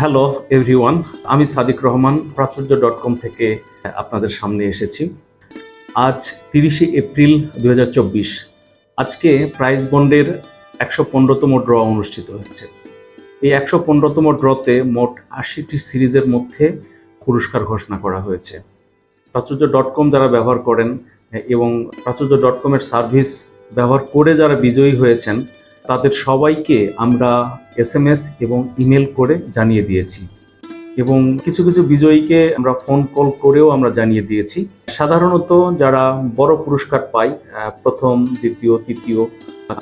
Hello everyone আমি সাদিক রহমান প্রাচুর্য dot com থেকে আপনাদের সামনে এসেছি। আজ তিরিশে এপ্রিল দু হাজার চব্বিশ। আজকে প্রাইজ বন্ডের একশো পনেরোতম ড্র অনুষ্ঠিত হয়েছে। এই একশো পনেরোতম ড্রতে মোট আশিটি সিরিজের মধ্যে পুরস্কার ঘোষণা করা হয়েছে। প্রাচুর্য ডট কম যারা ব্যবহার করেন এবং প্রাচুর্য ডট কমের সার্ভিস ব্যবহার করে যারা বিজয়ী হয়েছেন তাদের সবাইকে আমরা এস এম এস এবং ইমেল করে জানিয়ে দিয়েছি। এবং কিছু কিছু বিজয়ীকে আমরা ফোন কল করেও আমরা জানিয়ে দিয়েছি। সাধারণত যারা বড় পুরস্কার পায় প্রথম, দ্বিতীয়, তৃতীয়,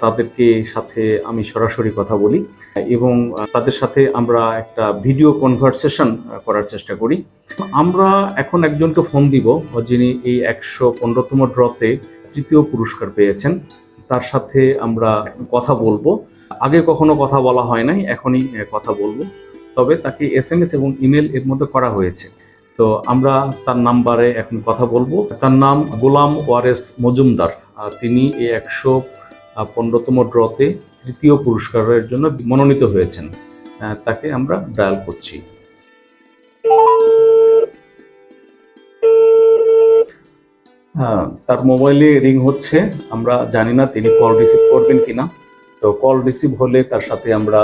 তাদেরকে সাথে আমি সরাসরি কথা বলি এবং তাদের সাথে আমরা একটা ভিডিও কনভারসেশন করার চেষ্টা করি। আমরা এখন একজনকে ফোন দিব যিনি এই একশো পনেরোতম ড্রতে তৃতীয় পুরস্কার পেয়েছেন। তার সাথে আমরা কথা বলব। আগে কখনো কথা বলা হয় নাই, এখনই কথা বলব। তবে তাকে এস এম এস এবং ইমেল এর মধ্যে করা হয়েছে। তো আমরা তার নাম্বারে এখন কথা বলব। তার নাম গোলাম ওয়ারেস মজুমদার। তিনি এই একশো পনেরোতম ড্রতে তৃতীয় পুরস্কারের জন্য মনোনীত হয়েছেন। তাকে আমরা ডায়াল করছি। হ্যাঁ তার মোবাইলে রিং হচ্ছে। আমরা জানি না তিনি কল রিসিভ করবেন কিনা। তো কল রিসিভ হলে তার সাথে আমরা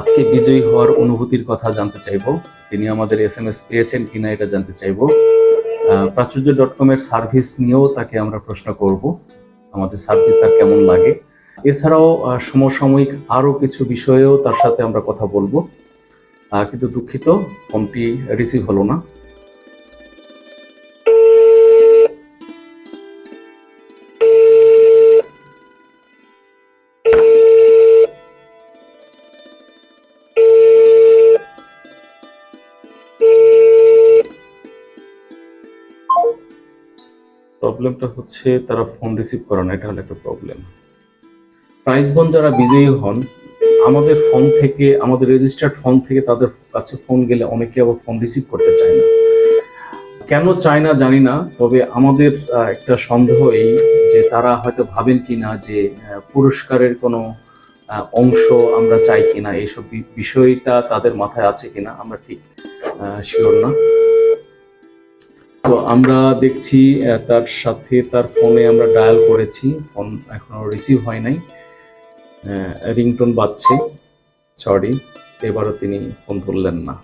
আজকে বিজয়ী হওয়ার অনুভূতির কথা জানতে চাইব। তিনি আমাদের এস এম এস পেয়েছেন কিনা এটা জানতে চাইব। প্রাচুর্য ডট কমের সার্ভিস নিয়েও তাকে আমরা প্রশ্ন করব। আমাদের সার্ভিস তার কেমন লাগে? এছাড়াও সমসাময়িক আরও কিছু বিষয়েও তার সাথে আমরা কথা বলব। কিন্তু দুঃখিত ফোনটি রিসিভ হলো না। প্রবলেমটা হচ্ছে তারা ফোন রিসিভ করে না এটা হলো একটা প্রবলেম প্রাইজ বন যারা বিজয়ী হন আমাদের ফোন থেকে আমাদের রেজিস্টার্ড ফোন থেকে তাদের কাছে ফোন গেলে অনেকে আবার ফোন রিসিভ করতে চায় না। কেন চায় না জানি না তবে আমাদের একটা সন্দেহ এই যে তারা হয়তো ভাবেন কিনা যে আহ, পুরস্কারের কোনো অংশ আমরা চাই কিনা এইসব বিষয়টা তাদের মাথায় আছে কিনা আমরা ঠিক শিওর না। তো আমরা দেখছি তার সাথে তার ফোনে আমরা ডায়াল করেছি। ফোন এখনও রিসিভ হয় নাই। রিংটোন বাজছে। সরি এবারও তিনি ফোন ধরলেন না।